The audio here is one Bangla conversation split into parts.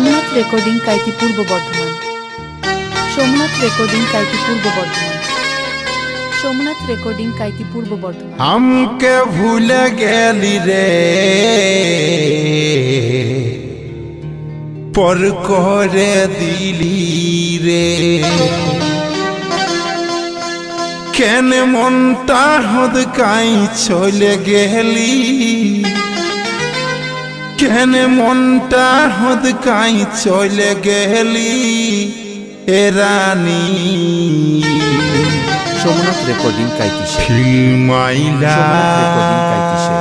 সোমনাথ রেকর্ডিং কাইতি পূর্ব বর্ধমান। সোমনাথ রেকর্ডিং কাইতি পূর্ব বর্ধমান। সোমনাথ রেকর্ডিং কাইতি পূর্ব বর্ধমান। আমকে ভুলে গেলি রে। পর করে দিলি রে। কেন মনটা হদ কাই চলে গেলি? কেন মনটা হদ কাই চলে গেলি এরানি রানী? সোমনাথ রেকর্ডিং কাইতিশে ফিল্মাইলা সোমনাথ রেকর্ডিং কাইতিশে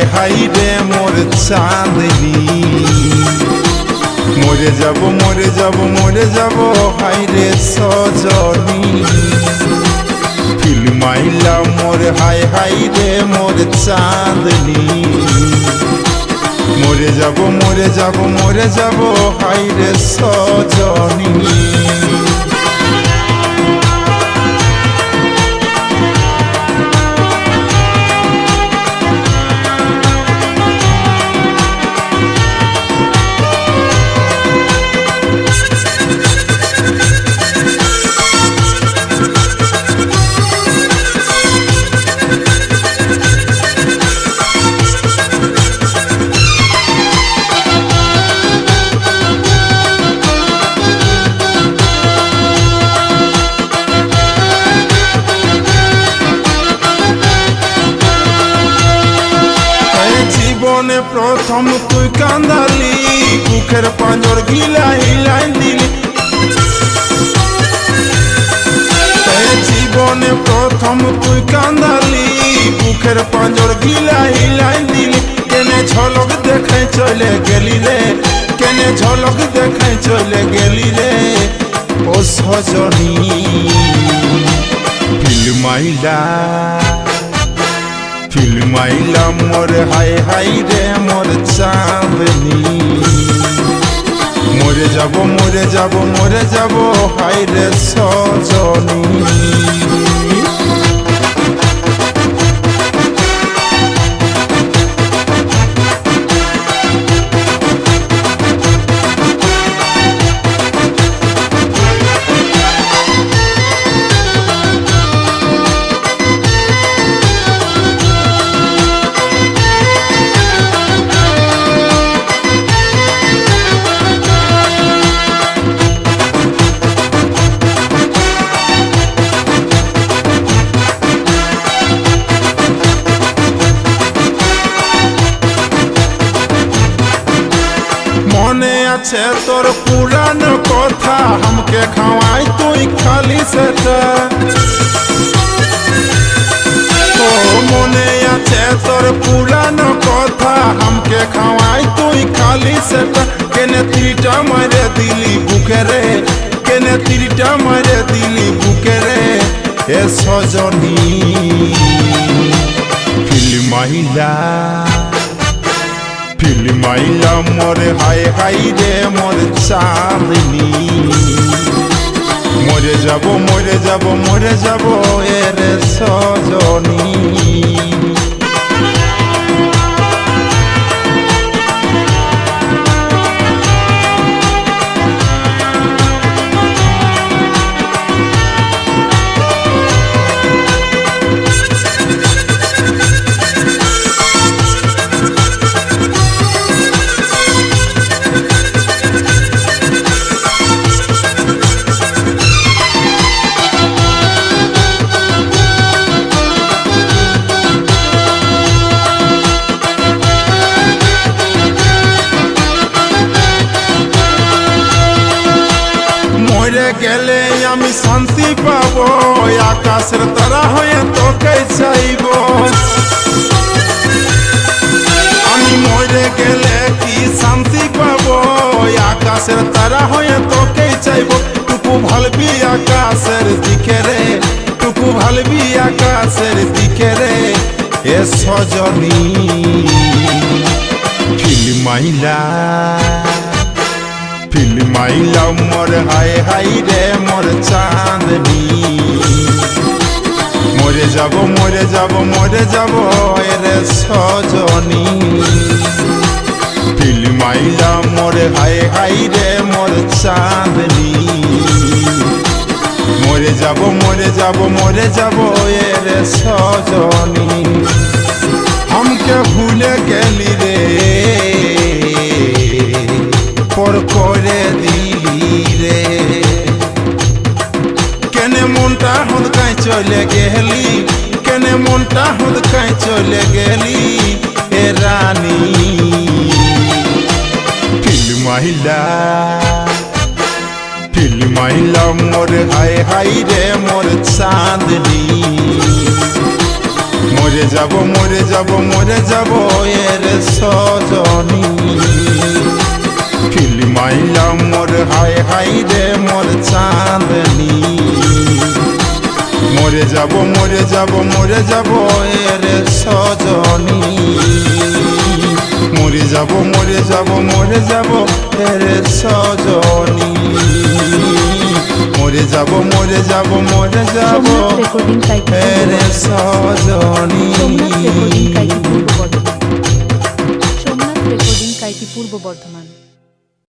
মোর হাই হাই রে মোর চাঁদনি। মরে যাব মরে যাব মরে যাব হাই রে সজনী ফিল্মাইলা মোর হাই হাই রে মোর চাঁদনি। মরে যাব মরে যাব মরে যাব হাই রে সজনী। জীবনে প্রথম তুই কান্দালি, বুকের পাঁজর গিলা হিলাই দিলি। জীবনে প্রথম তুই কান্দালি, বুকের পাঁজর গিলা হিলাই দিলি। কেনে ঝলক দেখে চলে গেলি রে, কেনে ঝলক দেখে চলে গেলি রে। ও সজনী ফিল্মাইলা ফিল্মাইলা মোর হাই হাই রে মোর চাঁদনি। মরে যাব মরে যাব মরে যাব হাই রে সজনী। আছে তোর পুরান কথা, আমাকে খাওয়াই তুই খালি সেটা। ও মনে আছে তোর পুরান কথা, আমাকে খাওয়াই তুই খালি সেটা। কেনে তিরিটা মারে দিলি বুকে রে, কেনে তিরিটা মারে দিলি বুকে রে, এ সজনী। মহিলা ফিল্মাইলা মোরে হাই হাই রে মোর চাঁদনি। মরে যাব মরে যাব মরে যাব এর সজনী। গেলে আমি শান্তি পাব, আকাশের তারা হয়ে তোকে চাইব। আমি মরে গেলে কি শান্তি পাব, আকাশের তারা হয়ে তোকে চাইব। টুকু ভালবি আকাশের দিকে রে টুকু ভালবি আকাশের দিকে রে, এ সজনী। ফিল্মাইলা ফিল্মাইলা মোর হাই হাই রে মোর চাঁদনি। মরে যাব মরে যাব মরে যাব রে সজনী। ফিল্মাইলা মোর হাই হাই রে মোর চাঁদনি। মরে যাব মরে যাব মরে যাব রে সজনী। চলে গেলি, কেনে মনটা হদকাই চলে গেলি এ রানী। ফিল্মাইলা ফিল্মাইলা মোর হাই হাই রে, মোর চাঁদনি। মরে যাব মরে যাব মরে যাব এর সজনী। ফিল্মাইলাম মোর হাই হাই রে, মোর চাঁদনি। মরে যাব মরে যাব মরে যাব এর সজনী। মরে যাব মরে যাব মরে যাব এর সজনী। মরে যাব মরে যাব মরে যাব এর সজনী। সোমনাথ রেকর্ডিং কাইতি পূর্ব বর্ধমান।